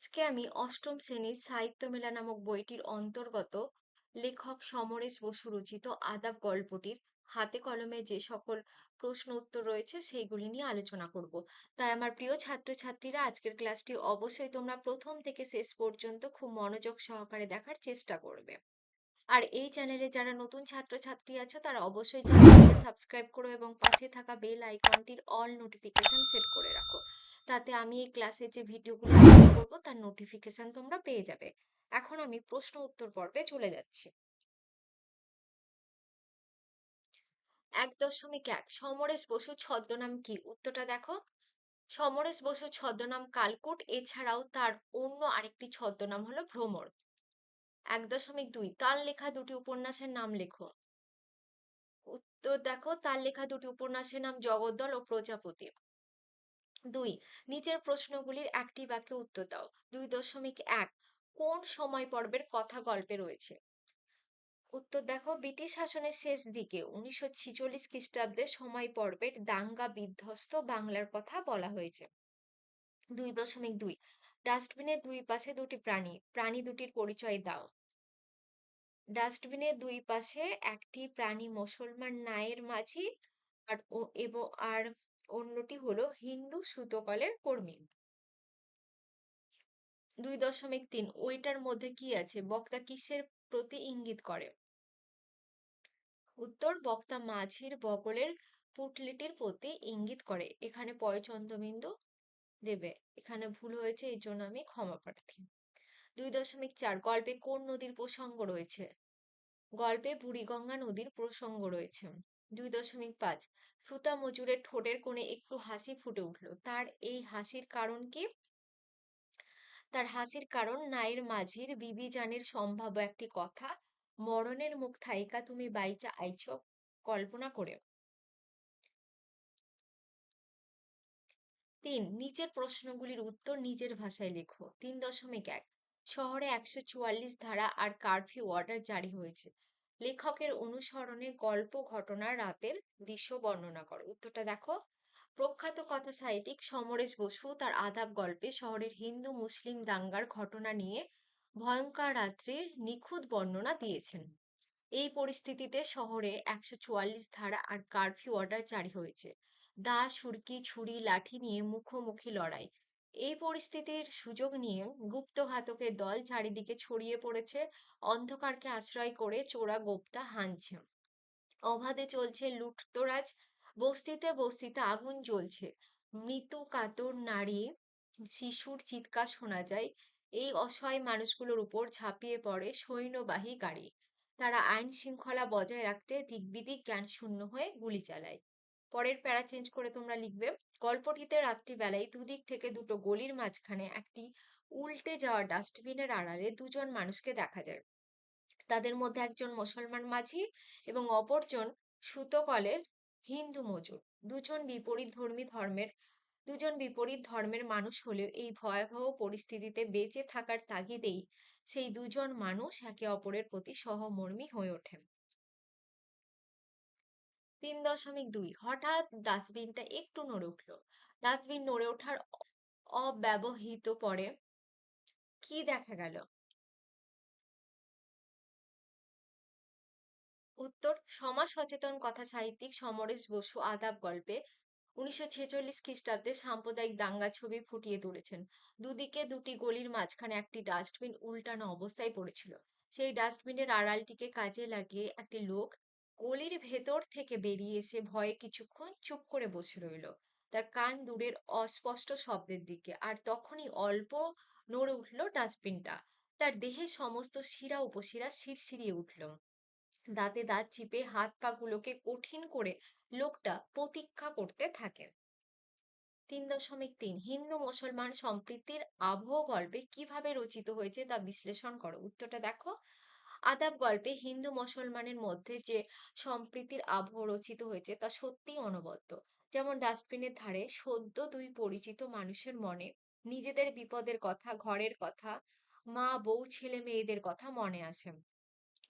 আজকে আমি অষ্টম শ্রেণির সাহিত্য মেলা নামক বইটির অন্তর্গত লেখক সমরেশ বসু রচিত আদাব গল্পটির হাতে কলমে যে সকল প্রশ্ন উত্তর রয়েছে সেইগুলি নিয়ে আলোচনা করব। তাই আমার প্রিয় ছাত্রছাত্রীরা, আজকের ক্লাসটি অবশ্যই তোমরা প্রথম থেকে শেষ পর্যন্ত খুব মনোযোগ সহকারে দেখার চেষ্টা করবে। আর এই চ্যানেলে যারা নতুন ছাত্রছাত্রী আছো, তারা অবশ্যই চ্যানেলটিকে সাবস্ক্রাইব করো এবং পাশে থাকা বেল আইকনটির অল নোটিফিকেশন সেট করে রাখো। তাতে আমি এই ক্লাসের যে ভিডিওগুলো আপলোড করব, তার নোটিফিকেশন তোমরা পেয়ে যাবে। এখন আমি প্রশ্ন উত্তর পর্বে চলে যাচ্ছি। এক দশমিক এক, সমরেশ বসু ছদ্মনাম কি? উত্তরটা দেখো। সমরেশ বসু ছদ্মনাম কালকুট, এছাড়াও তার অন্য আরেকটি ছদ্মনাম হলো ভ্রমর। এক দশমিক দুই। তার লেখা দুটি উপন্যাসের নাম লেখো। উত্তর দেখো তার লেখা দুটি উপন্যাসের নাম জগদ্দল ও প্রজাপতি। দুই, নিচের প্রশ্নগুলির একটি বাক্যে উত্তর দাও। দুই দশমিক এক, কোন সময় পর্বের কথা গল্পে রয়েছে? উত্তর দেখো, ব্রিটিশ শাসনের শেষ দিকে, উনিশশো ছিচল্লিশ খ্রিস্টাব্দে সময় পর্বের দাঙ্গা বিধ্বস্ত বাংলার কথা বলা হয়েছে। দুই দশমিক দুই ডাস্টবিনের দুই পাশে দুটি প্রাণী প্রাণী দুটির পরিচয় দাও। ডাস্টবিনের দুই পাশে একটি প্রাণী মুসলমান নায়ের মাঝি আর এবং, আর অন্যটি হলো হিন্দু সুতকলের কর্মী। দুই দশমিক তিন, ওইটার মধ্যে কি আছে? বক্তা কিসের প্রতি ইঙ্গিত করে? উত্তর, বক্তা মাঝির বগলের পুটলিটির প্রতি ইঙ্গিত করে। এখানে পয়চন্দ্রবিন্দু দেবে। এখানে ভুল হয়েছে, এই জন্য আমি ক্ষমা প্রার্থী। দুই দশমিক চার, গল্পে কোন নদীর প্রসঙ্গ রয়েছে? গল্পে বুড়িগঙ্গা নদীর প্রসঙ্গ রয়েছে। দুই দশমিক পাঁচ, সুতা মজুরের ঠোঁটের কোণে একটু হাসি ফুটে উঠল। তার এই হাসির কারণ কি? তার হাসির কারণ নায়ের মাঝির বিবি জানের সম্ভাব্য একটি কথা, মরণের মুখ থাইকা তুমি বাইচা আইছ, কল্পনা করে। তিন নিচের প্রশ্নগুলির উত্তর নিজের ভাষায় লেখো। তিন দশমিক এক, শহরে একশো চুয়াল্লিশ ধারা আর কারফিউ অর্ডার জারি হয়েছে। লেখকের অনুসরণে গল্প, ঘটনা, রাতের দৃশ্য বর্ণনা করো। উত্তরটা দেখো। প্রখ্যাত কথা সাহিত্যিক সমরেশ বসু তার আদাব গল্পে শহরের হিন্দু মুসলিম দাঙ্গার ঘটনা নিয়ে ভয়ঙ্কর রাত্রির নিখুঁত বর্ণনা দিয়েছেন। এই পরিস্থিতিতে শহরে একশো চুয়াল্লিশ ধারা আর কারফিউ অর্ডার জারি হয়েছে। দা সুরকি, ছুরি, লাঠি নিয়ে মুখোমুখি লড়াই। এই পরিস্থিতির সুযোগ নিয়ে গুপ্তঘাতকের দল চারিদিকে ছড়িয়ে পড়েছে, অন্ধকারকে আশ্রয় করে চোরা গোপ্তা হানছে। অবাধে চলছে লুটতরাজ, বস্তিতে বস্তিতে আগুন জ্বলছে। মৃত কাতর নারী, শিশুর চিৎকার শোনা যায়। এই অসহায় মানুষগুলোর উপর ঝাঁপিয়ে পড়ে সৈন্যবাহী গাড়ি। তারা আইন শৃঙ্খলা বজায় রাখতে দিকবিদিক জ্ঞান শূন্য হয়ে গুলি চালায়। পরের প্যারা চেঞ্জ করে তোমরা লিখবে, গল্পটিতে রাত্রিবেলায় দুদিক থেকে দুটো গলির মাঝখানে একটি উল্টে যাওয়া ডাস্টবিনের আড়ালে দুজন মানুষকে দেখা যায়। তাদের মধ্যে একজন মুসলমান মাঝি এবং অপরজন সুতকলের হিন্দু মজুর। দুজন বিপরীত ধর্মী ধর্মের, দুজন বিপরীত ধর্মের মানুষ হলেও এই ভয়াবহ পরিস্থিতিতে বেঁচে থাকার তাগিদেই সেই দুজন মানুষ একে অপরের প্রতি সহমর্মী হয়ে ওঠেন। তিন দশমিক দুই। হঠাৎ ডাস্টবিনটা একটু নড়ে উঠল। ডাস্টবিন নড়ে ওঠার অব্যবহৃত পরে কি দেখা গেল? উত্তর সমাজ সচেতন কথা সাহিত্যিক সমরেশ বসু আদাব গল্পে উনিশশো ছেচল্লিশ খ্রিস্টাব্দে সাম্প্রদায়িক দাঙ্গা ছবি ফুটিয়ে তুলেছেন। দুদিকে দুটি গলির মাঝখানে একটি ডাস্টবিন উল্টানো অবস্থায় পড়েছিল। সেই ডাস্টবিনের আড়ালটিকে কাজে লাগিয়ে একটি লোক গলির ভেতর থেকে বেরিয়ে এসে ভয়ে কিছুক্ষণ চুপ করে বসে রইল। তার কান দূরের অস্পষ্ট শব্দের দিকে আর তখনই অল্প নড়ে উঠল ডাস্টবিনটা। তার দেহের সমস্ত শিরা উপশিরা শিরশিরিয়ে উঠল। দাঁতে দাঁত চিপে হাত পা গুলোকে কঠিন করে লোকটা প্রতীক্ষা করতে থাকে। তিন দশমিক তিন হিন্দু মুসলমান সম্প্রীতির আবহ গল্পে কীভাবে রচিত হয়েছে তা বিশ্লেষণ করো। উত্তরটা দেখো। আদাব গল্পে হিন্দু মুসলমানের মধ্যে যে সম্প্রীতির আবহ রচিত হয়েছে তা সত্যিই অনবদ্য। যেমন ডাস্টবিনের ধারে সদ্য দুই পরিচিত মানুষের মনে নিজেদের বিপদের কথা, ঘরের কথা, মা, বউ, ছেলে, মেয়েদের কথা মনে আসে।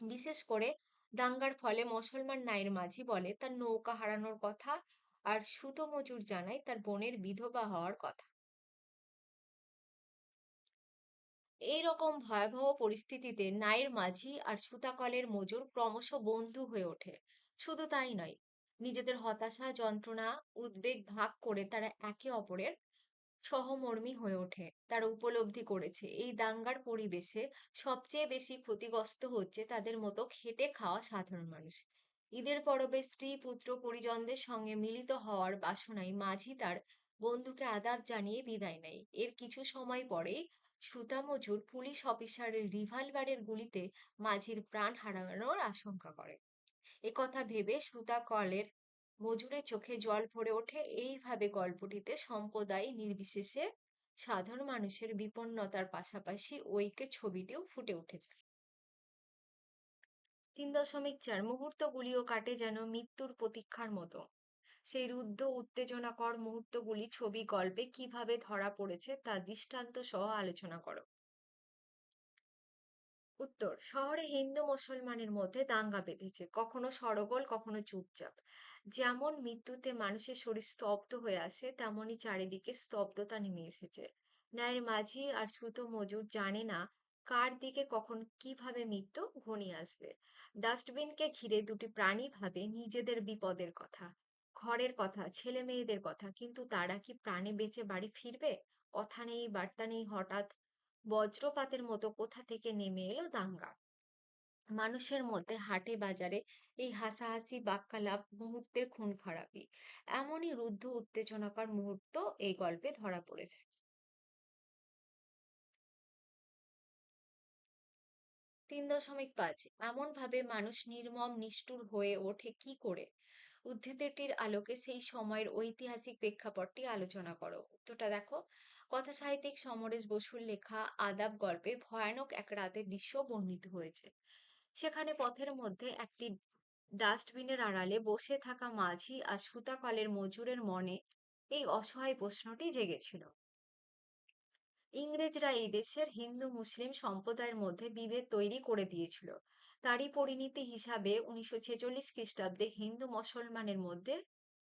বিশেষ করে দাঙ্গার ফলে মুসলমান নায়ের মাঝি বলে, তার নৌকা হারানোর কথা আর সুতো মজুর জানায় তার বোনের বিধবা হওয়ার কথা। এই রকম ভয়াবহ পরিস্থিতিতে নায়ের মাঝি আর সুতাকলের মজুর ক্রমশ বন্ধু হয়ে ওঠে। শুধু তাই নয়, নিজেদের হতাশা, যন্ত্রণা, উদ্বেগ ভাগ করে তারা একে অপরের সহমর্মী হয়ে ওঠে। তারা উপলব্ধি করেছে, এই দাঙ্গার পরিবেশে সবচেয়ে বেশি ক্ষতিগ্রস্ত হচ্ছে তাদের মতো খেটে খাওয়া সাধারণ মানুষ। ঈদের পরবে স্ত্রী, পুত্র, পরিজনদের সঙ্গে মিলিত হওয়ার বাসনায় মাঝি তার বন্ধুকে আদাব জানিয়ে বিদায় নেয়। এর কিছু সময় পরেই সুতা মজুর পুলিশ অফিসারের রিভলভারের গুলিতে মাঝির প্রাণ হারানোর আশঙ্কা করে। একথা ভেবে সুতা কলের মজুরের চোখে জল ভরে ওঠে। এইভাবে গল্পটিতে সম্প্রদায় নির্বিশেষে সাধারণ মানুষের বিপন্নতার পাশাপাশি ঐক্যের ছবিটিও ফুটে উঠেছে। তিন দশমিক চার, মুহূর্তগুলিও কাটে যেন মৃত্যুর প্রতীক্ষার মতো। সেই রুদ্ধ, উত্তেজনাকর মুহূর্তগুলি ছবি, গল্পে কীভাবে ধরা পড়েছে তা দৃষ্টান্ত সহ আলোচনা করো। উত্তর, শহরে হিন্দু মুসলমানের মধ্যে দাঙ্গা বেঁধেছে, কখনো সরগোল, কখনো চুপচাপ। যেমন মৃত্যুতে মানুষের শরীর স্তব্ধ হয়ে আসে, তেমনি চারিদিকে স্তব্ধতা নেমে এসেছে। ন্যায়ের মাঝি আর সুতো মজুর জানে না কার দিকে কখন কীভাবে মৃত্যু ঘনিয়ে আসবে। ডাস্টবিনকে ঘিরে দুটি প্রাণী ভাবে নিজেদের বিপদের কথা। ঘরের কথা, ছেলে মেয়েদের কথা। কিন্তু তারা কি প্রাণে বেঁচে বাড়ি ফিরবে? কথা নেই, বার্তা নেই, হঠাৎ বজ্রপাতের মতো কোথা থেকে নেমে এলো দাঙ্গা? মানুষের মধ্যে হাটে বাজারে এই হাসাহাসি, বাক্যালাপ, মুহূর্তের খুন খারাপি এমনই রুদ্ধ, উত্তেজনাকর মুহূর্ত এই গল্পে ধরা পড়েছে। তিন দশমিক পাঁচ এমন ভাবে মানুষ নির্মম, নিষ্ঠুর হয়ে ওঠে কি করে? উদ্ধৃতিটির আলোকে সেই সময়ের ঐতিহাসিক প্রেক্ষাপটটি আলোচনা করো। উত্তরটা দেখো কথা সাহিত্যিক সমরেশ বসুর লেখা আদাব গল্পে ভয়ানক এক রাতের দৃশ্য বর্ণিত হয়েছে। সেখানে পথের মধ্যে একটি ডাস্টবিনের আড়ালে বসে থাকা মাঝি আর সুতা কলের মজুরের মনে এই অসহায় প্রশ্নটি জেগেছিল। ইংরেজরা এই দেশের হিন্দু, মুসলিম সম্প্রদায়ের মধ্যে বিভেদ তৈরি করে দিয়েছিল। তারই পরিণতি হিসাবে উনিশশো ছেচল্লিশ খ্রিস্টাব্দে হিন্দু, মুসলমানের মধ্যে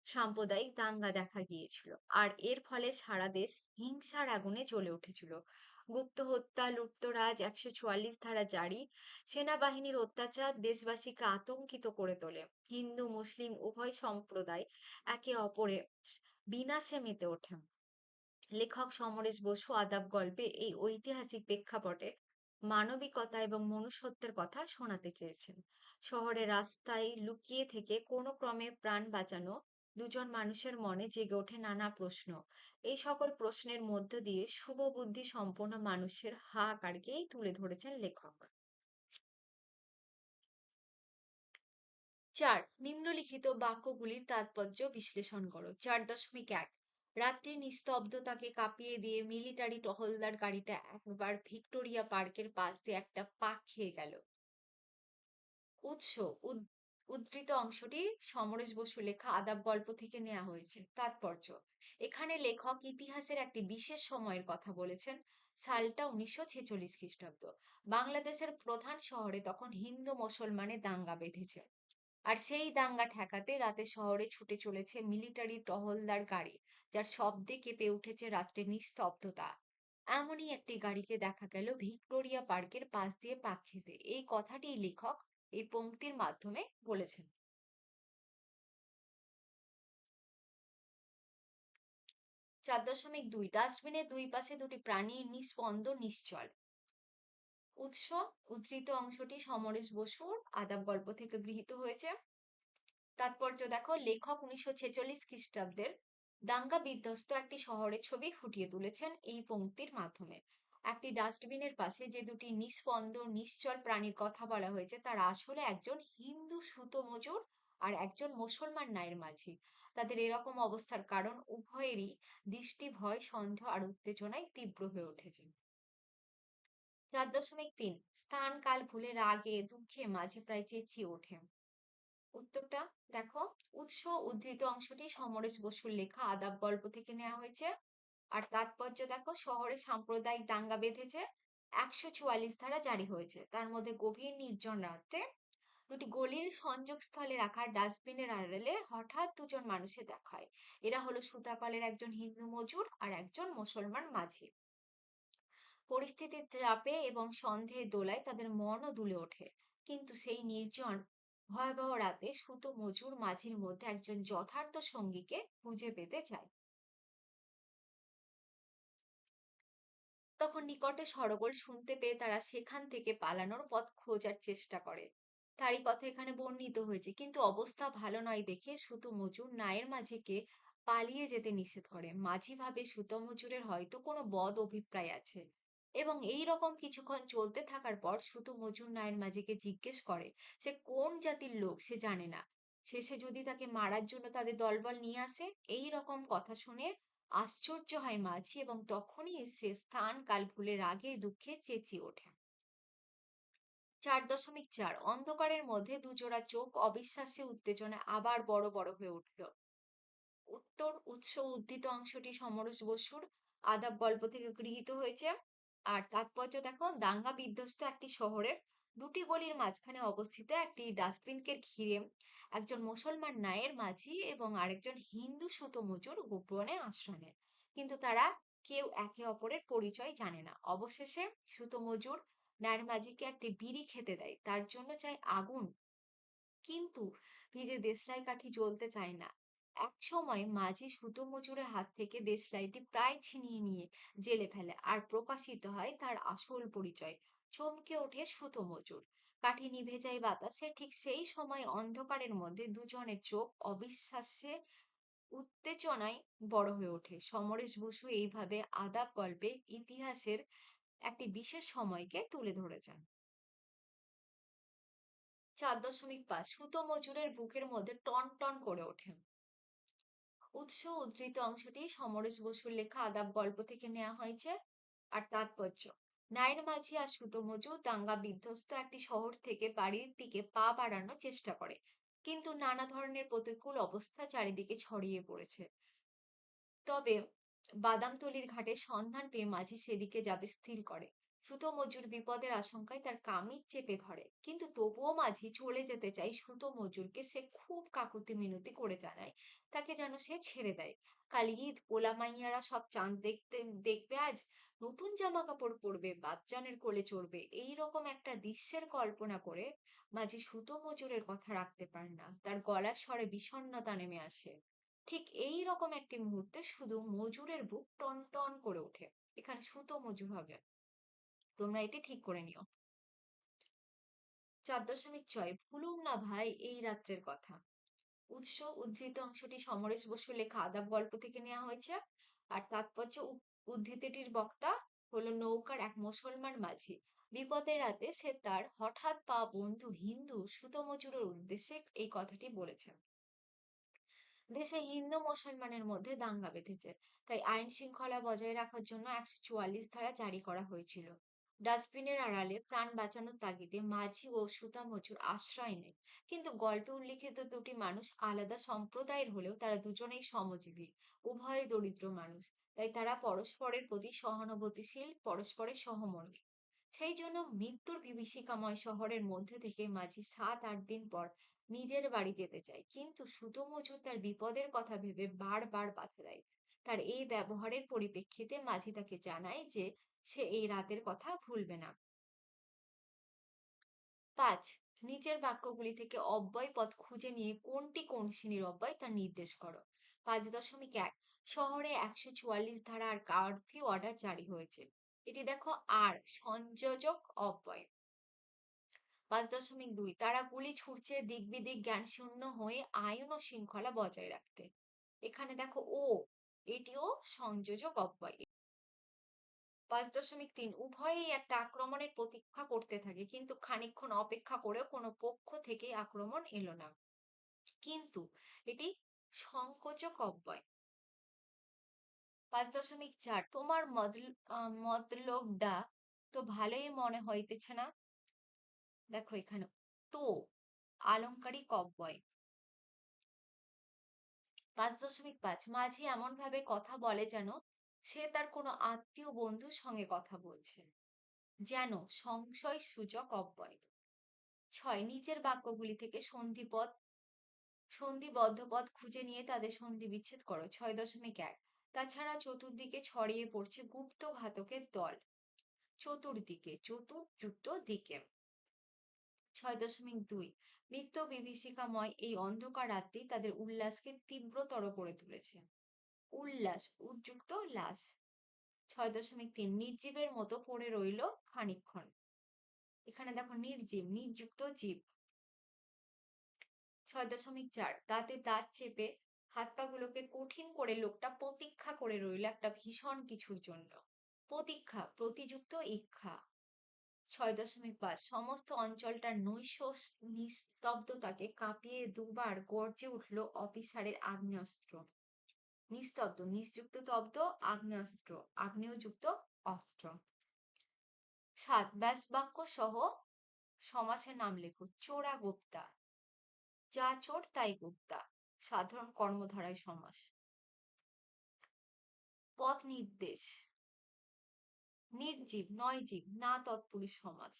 সাম্প্রদায়িক দাঙ্গা দেখা গিয়েছিল আর এর ফলে সারা দেশ হিংসার আগুনে জ্বলে উঠেছিল। গুপ্ত হত্যা লুপ্তরাজ একশো চুয়াল্লিশ ধারা জারি, সেনাবাহিনীর অত্যাচার দেশবাসীকে আতঙ্কিত করে তোলে। হিন্দু, মুসলিম উভয় সম্প্রদায় একে অপরে বিনাশে মেতে ওঠে। লেখক সমরেশ বসু আদাব গল্পে এই ঐতিহাসিক প্রেক্ষাপটে মানবিকতা এবং মনুষ্যত্বের কথা শোনাতে চেয়েছেন। শহরের রাস্তায় লুকিয়ে থেকে কোনো ক্রমে প্রাণ বাঁচানো দুজন মানুষের মনে জেগে ওঠে নানা প্রশ্ন। এই সকল প্রশ্নের মধ্য দিয়ে শুভ বুদ্ধি সম্পন্ন মানুষের হাহাকারকেই তুলে ধরেছেন লেখক। চার, নিম্নলিখিত বাক্যগুলির তাৎপর্য বিশ্লেষণ করো। চার দশমিক এক রাত্রির নিস্তব্ধতাকে কাঁপিয়ে দিয়ে মিলিটারি টহলদার গাড়িটা একবার ভিক্টোরিয়া পার্কের পাশ দিয়ে একটা পাক খেয়ে গেল। উৎস উদ্ধৃত অংশটি সমরেশ বসু লেখা আদাব গল্প থেকে নেওয়া হয়েছে। তাৎপর্য, এখানে লেখক ইতিহাসের একটি বিশেষ সময়ের কথা বলেছেন, সালটা উনিশশো ছেচল্লিশ খ্রিস্টাব্দ। বাংলাদেশের প্রধান শহরে তখন হিন্দু মুসলমানের দাঙ্গা বেঁধেছে। আর সেই দাঙ্গা ঠেকাতে রাতে শহরে ছুটে চলেছে মিলিটারি টহলদার গাড়ি, যার শব্দে কেঁপে উঠেছে রাত্রে নিস্তব্ধতা। এমনই একটি গাড়িকে দেখা গেল ভিক্টোরিয়া পার্কের পাশ দিয়ে পাক খেতে। এই কথাটি লেখক এই পংক্তির মাধ্যমে বলেছেন। চার দশমিক দুই ডাস্টবিনের দুই পাশে দুটি প্রাণী নিস্পন্দ, নিশ্চল। উৎস, উদ্ধৃত অংশটি সমরেশ বসুর আদাব গল্প থেকে গৃহীত হয়েছে। তাৎপর্য দেখো, লেখক উনিশশো ছেচল্লিশ খ্রিস্টাব্দের দাঙ্গা বিধ্বস্ত একটি শহরের ছবি ফুটিয়ে তুলেছেন এই পংক্তির মাধ্যমে। একটি ডাস্টবিনের পাশে যে দুটি নিস্পন্দ নিশ্চল প্রাণীর কথা বলা হয়েছে, তারা আসলে একজন হিন্দু সুতো মজুর আর একজন মুসলমান নায়ের মাঝি। তাদের এরকম অবস্থার কারণ উভয়েরই দৃষ্টি ভয় সন্দেহ আর উত্তেজনায় তীব্র হয়ে উঠেছে। চার দশমিক তিন, স্থান, কাল ভুলে রাগে দুঃখে, মাঝে প্রায় চেঁচিয়ে ওঠে। উত্তরটা দেখো, উৎস, উদ্ধৃত অংশটি সমরেশ বসুর লেখা আদাব গল্প থেকে নেওয়া হয়েছে। আর তাৎপর্য দেখো, শহরে সাম্প্রদায়িক দাঙ্গা বেঁধেছে, একশো চুয়াল্লিশ ধারা জারি হয়েছে। তার মধ্যে গভীর নির্জন রাতে দুটি গলির সংযোগস্থলে রাখা ডাস্টবিনের আড়ালে হঠাৎ দুজন মানুষের দেখা হয় এরা হলো সুতাপালের একজন হিন্দু মজুর আর একজন মুসলমান মাঝি। পরিস্থিতির চাপে এবং সন্দেহের দোলায় তাদের মনও দুলে ওঠে। কিন্তু সেই নির্জন ভয়াবহ রাতে সুতো মজুর মাঝির মধ্যে একজন যথার্থ সঙ্গীকে খুঁজে পেতে চায়। তখন নিকটে সরগোল শুনতে পেয়ে তারা সেখান থেকে পালানোর পথ খোঁজার চেষ্টা করে। তারই কথা এখানে বর্ণিত হয়েছে, কিন্তু অবস্থা ভালো নয় দেখে সুতো মজুর নায়ের মাঝিকে পালিয়ে যেতে নিষেধ করে। মাঝি ভাবে সুতো মজুরের হয়তো কোনো বদ অভিপ্রায় আছে। এবং এই রকম কিছুক্ষণ চলতে থাকার পর সুতো মজুর নায়ের মাঝিকে জিজ্ঞেস করে সে কোন জাতির লোক? সে জানে না। শেষে যদি তাকে মারার জন্য তাদের দলবল নিয়ে আসে, এই রকম কথা শুনে আশ্চর্য হয় মাঝি এবং তখনই সে স্থান কাল ভুলে রাগে দুঃখে চেঁচিয়ে ওঠে। চার দশমিক চার, অন্ধকারের মধ্যে দুজোড়া চোখ অবিশ্বাস্য উত্তেজনা আবার বড় বড় হয়ে উঠল। উত্তর উৎস উদ্ধৃত অংশটি সমরস বসুর আদাব গল্প থেকে গৃহীত হয়েছে। আর তাৎপর্য দেখো, দাঙ্গা বিধ্বস্ত একটি শহরের দুটি গলির মাঝখানে অবস্থিত একটি ডাস্টবিনকে ঘিরে একজন মুসলমান নায়ের মাঝি এবং আরেকজন হিন্দু সুতো মজুর গোপনে আশ্রয় নেয়। কিন্তু তারা কেউ একে অপরের পরিচয় জানে না। অবশেষে সুতো মজুর নায়ের মাঝিকে একটি বিড়ি খেতে দেয়। তার জন্য চাই আগুন। কিন্তু ভিজে দেশলাই কাঠি জ্বলতে চায় না। এক সময় মাঝি সুতো মজুরের হাত থেকে দেশলাইটি প্রায় ছিনিয়ে নিয়ে জেলে ফেলে আর প্রকাশিত হয় তার আসল পরিচয়, চমকে ওঠে সুতো মজুর কাঠি নিভে যায় বাতাসে, ঠিক সেই সময় অন্ধকারের মধ্যে দুজনের চোখ অবিশ্বাস্যে উত্তেজনায় বড় হয়ে ওঠে। সমরেশ বসু এইভাবে আদাব গল্পে ইতিহাসের একটি বিশেষ সময়কে তুলে ধরেছেন চার দশমিক পাঁচ সুতো মজুরের বুকের মধ্যে টন টন করে ওঠে। উৎস উদ্ধৃত অংশটি সমরেশ বসুর লেখা আদাব গল্প থেকে নেওয়া হয়েছে আর তাৎপর্য। নায়ের মাঝি আর সুতো মজুর দাঙ্গা বিধ্বস্ত একটি শহর থেকে বাড়ির দিকে পা বাড়ানোর চেষ্টা করে, কিন্তু নানা ধরনের প্রতিকূল অবস্থা চারিদিকে ছড়িয়ে পড়েছে। তবে বাদামতলির ঘাটে সন্ধান পেয়ে মাঝি সেদিকে যাবে স্থির করে। সুতো মজুর বিপদের আশঙ্কায় তার কামিজ চেপে ধরে। কিন্তু তবুও মাঝি চলে যেতে চাই সুতো মজুরকে সে খুব কাকুতি মিনতি করে জানায়। তাকে যেন সে ছেড়ে দেয়। কাল ঈদ পোলা মাইয়ারা সব চাঁদ দেখতে, দেখবে আজ? নতুন জামা কাপড় পরবে বাচ্চানের কোলে চড়বে। এই রকম একটা দৃশ্যের কল্পনা করে মাঝি সুতো মজুরের কথা রাখতে পারে না। তার গলার স্বরে বিষণ্ণতা নেমে আসে। ঠিক এই রকম একটি মুহূর্তে শুধু মজুরের বুক টন টন করে ওঠে। এখানে সুতো মজুর হবে। তোমরা এটি ঠিক করে নিও। চার দশমিক ছয়, ভুলুম না ভাই এই রাত্রের কথা। উৎস উদ্ধৃত অংশটি সমরেশ বসুর লেখা আদাব গল্প থেকে নেওয়া হয়েছে। আর তাৎপর্য উদ্ধৃতিটির বক্তা হলো নৌকার এক মুসলমান মাঝি। বিপদের রাতে সে তার হঠাৎ পা বন্ধু হিন্দু সুতো মজুরের উদ্দেশ্যে এই কথাটি বলেছেন দেশে হিন্দু মুসলমানের মধ্যে দাঙ্গা বেঁধেছে। তাই আইন শৃঙ্খলা বজায় রাখার জন্য একশো চুয়াল্লিশ ধারা জারি করা হয়েছিল। ডাস্টবিনের আড়ালে প্রাণ বাঁচানোর তাগিদে মাঝি ও সুতা মজুর আশ্রয় নেয়। কিন্তু গল্পে উল্লিখিত দুটি মানুষ আলাদা সম্প্রদায়ের হলেও তারা দুজনেই সমজীবী, উভয় দরিদ্র মানুষ। তাই তারা পরস্পরের প্রতি সহানুভূতিশীল, পরস্পরের সহমর্মী। সেই জন্য মৃত্যুর বিভীষিকাময় শহরের মধ্যে থেকে মাঝি সাত, আট দিন পর নিজের বাড়ি যেতে চায়। কিন্তু সুতো মজুর তার বিপদের কথা ভেবে বারবার বাধা দেয়। তার এই ব্যবহারের পরিপ্রেক্ষিতে মাঝি তাকে জানায় যে সে এই রাতের কথা ভুলবে না। পাঁচ, নিচের বাক্যগুলি থেকে অব্যয় পদ খুঁজে নিয়ে কোনটি কোন শ্রেণির অব্যয় তা নির্দেশ করো। পাঁচ দশমিক এক, শহরে একশো চুয়াল্লিশ ধারা আর কারফিউ অর্ডার জারি হয়েছে। এটি দেখো আর, সংযোজক অব্যয়। পাঁচ দশমিক দুই তারা গুলি ছুটছে দিক বিদিক জ্ঞান শূন্য হয়ে আইন ও শৃঙ্খলা বজায় রাখতে। এখানে দেখো ও, এটিও সংযোজক অব্যয়। পাঁচ দশমিক তিন উভয়েই একটা আক্রমণের প্রতীক্ষা করতে থাকে। কিন্তু খানিকক্ষণ অপেক্ষা করেও কোনো পক্ষ থেকে আক্রমণ এলো না। কিন্তু এটি সংকোচক অব্যয়। পাঁচ দশমিক চার, তোমার মতলবটা তো ভালোই মনে হইতেছে না? দেখো এখানে, তো আলংকারিক অব্যয়। পাঁচ দশমিক পাঁচ, মাঝি এমন ভাবে কথা বলে যেন সে তার কোনো আত্মীয় বন্ধুর সঙ্গে কথা বলছে। যেন সংশয় সূচক অব্যয়। ছয়, নিচের বাক্যগুলি থেকে সন্ধিপদ সন্ধিবদ্ধ পদ খুঁজে নিয়ে তাদের সন্ধি বিচ্ছেদ করো। ছয় দশমিক এক। তাছাড়া চতুর্দিকে ছড়িয়ে পড়ছে গুপ্ত ঘাতকের দল। চতুর্দিকে চতুর যুক্ত দিকে। ছয় দশমিক দুই। বৃত্ত বিভীষিকাময় এই অন্ধকার রাত্রি তাদের উল্লাসকে তীব্রতর করে তুলেছে। উল্লাস, উদ্যুক্ত লাস ছয় দশমিক তিন নির্জীবের মতো পড়ে রইল খানিকক্ষণ। এখানে দেখো নির্জীব নির্যুক্ত জীব। ছয় দশমিক চার, দাঁতে দাঁত চেপে হাত পা গুলোকে কঠিন করে লোকটা প্রতীক্ষা করে রইল একটা ভীষণ কিছুর জন্য। প্রতীক্ষা, প্রতিযুক্ত ইচ্ছা। ছয় দশমিক পাঁচ, সমস্ত অঞ্চলটার নৈশ নিস্তব্ধতাকে কাঁপিয়ে দুবার গর্জে উঠল অফিসারের আগ্নেয়াস্ত্র। নিস্তব্ধ, নিযুক্ত তব্দ আগ্নেয়াস্ত্র আগ্নেয়যুক্ত অস্ত্র। সাত ব্যাস বাক্য সহ সমাসের নাম লেখো, চোরা গুপ্তা। যা চোর তাই গুপ্তা, সাধারণ কর্মধারায় সমাস। পথ নির্দেশ। নির্জীব নয় জীব না তৎপুরুষ সমাস।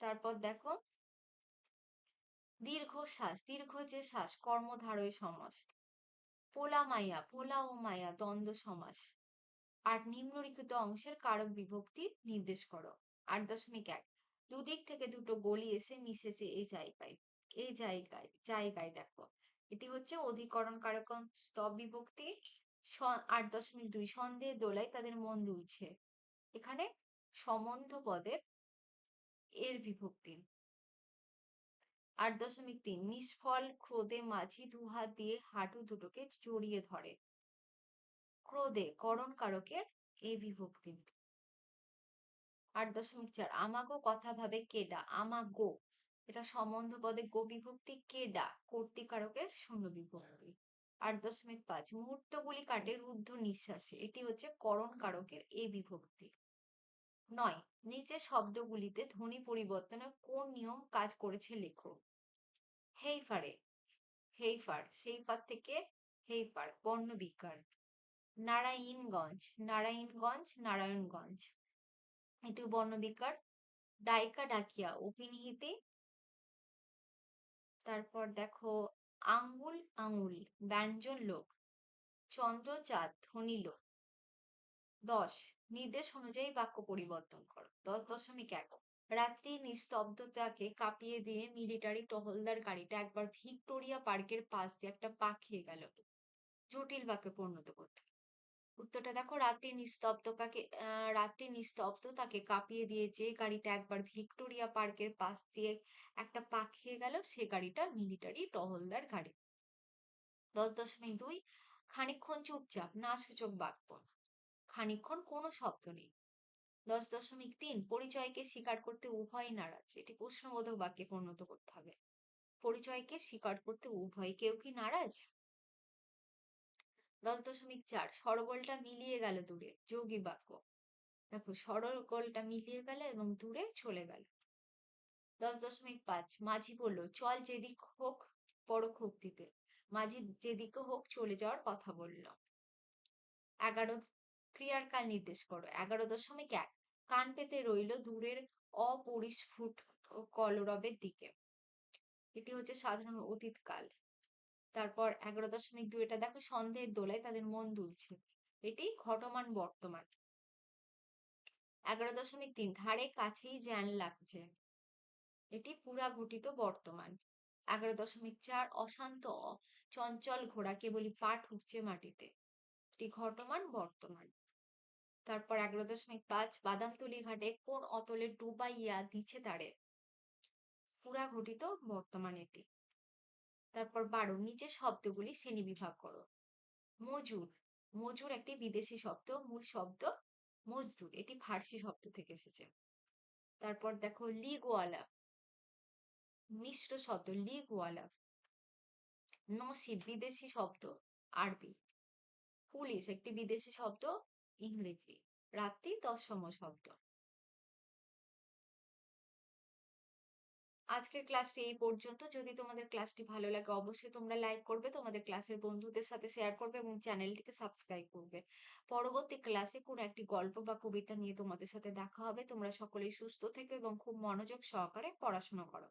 তারপর দেখো, দীর্ঘশ্বাস, দীর্ঘ যে শ্বাস, কর্মধারয় সমাস। পোলা মাইয়া পোলা ও মায়া দ্বন্দ্ব সমাস। আর নিম্নলিখিত অংশের কারক বিভক্তি নির্দেশ করো। আট দশমিক এক। দুদিক থেকে দুটো গলি এসে মিশেছে এই জায়গায়। এই জায়গায় জায়গায় দেখো। এটি হচ্ছে অধিকরণ কারক স্তব বিভক্তি। আট দশমিক দুই। সন্দেহ দোলায় তাদের মন দুলছে। এখানে সম্বন্ধ পদের এর বিভক্তি। আট দশমিক তিন নিষ্ফল ক্রোধে মাঝি দুহাত দিয়ে হাঁটু দুটোকে জড়িয়ে ধরে। ক্রোধে করণ কারকের এ বিভক্তি। আট দশমিক চার আমাগো কথা ভাবে কেডা? আমাগো। এটা সম্বন্ধ পদে গো বিভক্তি, কেডা? কর্তিকারকের শূন্য বিভক্তি। আট দশমিক পাঁচ মুহূর্তগুলি কাটে রুদ্ধ নিঃশ্বাসে। এটি হচ্ছে করণ কারকের এ বিভক্তি। নয়, নিচে শব্দগুলিতে ধ্বনি পরিবর্তনের কোন নিয়ম কাজ করেছে লেখো হেইফারে হেইফার সেইফার থেকে হেইফার বর্ণ বিকার নারায়ণগঞ্জ নারায়ণগঞ্জ নারায়ণগঞ্জ। এটি বর্ণবিকার ডাইকা ডাকিয়া অপিনিহিতে তারপর দেখো আঙ্গুল আঙুল, ব্যঞ্জন লোক। চন্দ্র চাঁদ ধ্বনি লোক। দশ, নির্দেশ অনুযায়ী বাক্য পরিবর্তন করো। দশ দশমিক এক রাত্রি নিস্তব্ধতাকে কাঁপিয়ে দিয়ে মিলিটারি টহলদার গাড়িটা একবার ভিক্টোরিয়া পার্কের পাশ দিয়ে একটা পা খেয়ে গেল। জটিল বাক্যে পরিণত করতে। উত্তরটা দেখো রাত্রি নিস্তব্ধতাকে রাত্রি নিস্তব্ধতাকে কাঁপিয়ে দিয়ে যে গাড়িটা একবার ভিক্টোরিয়া পার্কের পাশ দিয়ে একটা পা খেয়ে গেল, সে গাড়িটা মিলিটারি টহলদার গাড়ি। দশ দশমিক দুই খানিক্ষণ চুপচাপ না সূচক বাক্য। খানিক্ষণ কোনো শব্দ নেই। দশ দশমিক তিন পরিচয়কে স্বীকার করতে উভয় নারাজ। এটি প্রশ্নবোধক বাক্যে পরিণত করতে হবে। পরিচয়কে স্বীকার করতে উভয় কেউ কি নারাজ? দশ দশমিক চার সরগোলটা মিলিয়ে গেল দূরে, যোগী বাক্য। দেখো, সরগোলটা মিলিয়ে গেল এবং দূরে চলে গেল। দশ দশমিক পাঁচ মাঝি বলল, চল যেদিক হোক পরক্ষক্তিতে মাঝি যেদিকে হোক চলে যাওয়ার কথা বলল। এগারো ক্রিয়ার কাল নির্দেশ করো। এগারো দশমিক এক, কান পেতে রইল দূরের অপরিস্ফুট কলরবের দিকে। এটি হচ্ছে সাধারণ অতীতকাল তারপর এগারো দশমিক দুই, এটা দেখো সন্দেহের দোলায় তাদের মন দুলছে। এটি ঘটমান বর্তমান। এগারো দশমিক তিন, ধারে কাছেই জ্যান লাগছে। এটি পুরা ঘটিত বর্তমান। এগারো দশমিক চার, অশান্ত চঞ্চল ঘোড়া কেবলই পা ঠুকছে মাটিতে। এটি ঘটমান বর্তমান। তারপর এগারো দশমিক পাঁচ বাদামতলি ঘাটে কোন অতলে ডুবাইয়া দিছে তারে? পুরা ঘটিত বর্তমান এটি। তারপর বারো নিচে শব্দগুলি শ্রেণি বিভাগ করো। মজুর মজুর একটি বিদেশি শব্দ, মূল শব্দ মজদুর, এটি ফার্সি শব্দ থেকে এসেছে। তারপর দেখো লিগওয়ালা, মিশ্র শব্দ লিগওয়ালা, নসিব, বিদেশি শব্দ আরবি। পুলিশ, একটি বিদেশি শব্দ ইংরেজি। রাত্রি তৎসম শব্দ। আজকের ক্লাসটি এই পর্যন্ত। যদি তোমাদের ক্লাসটি ভালো লাগে, অবশ্যই তোমরা লাইক করবে, তোমাদের ক্লাসের বন্ধুদের সাথে শেয়ার করবে এবং চ্যানেলটিকে সাবস্ক্রাইব করবে। পরবর্তী ক্লাসে কোনো একটি গল্প বা কবিতা নিয়ে তোমাদের সাথে দেখা হবে। তোমরা সকলেই সুস্থ থেকো এবং খুব মনোযোগ সহকারে পড়াশোনা করো।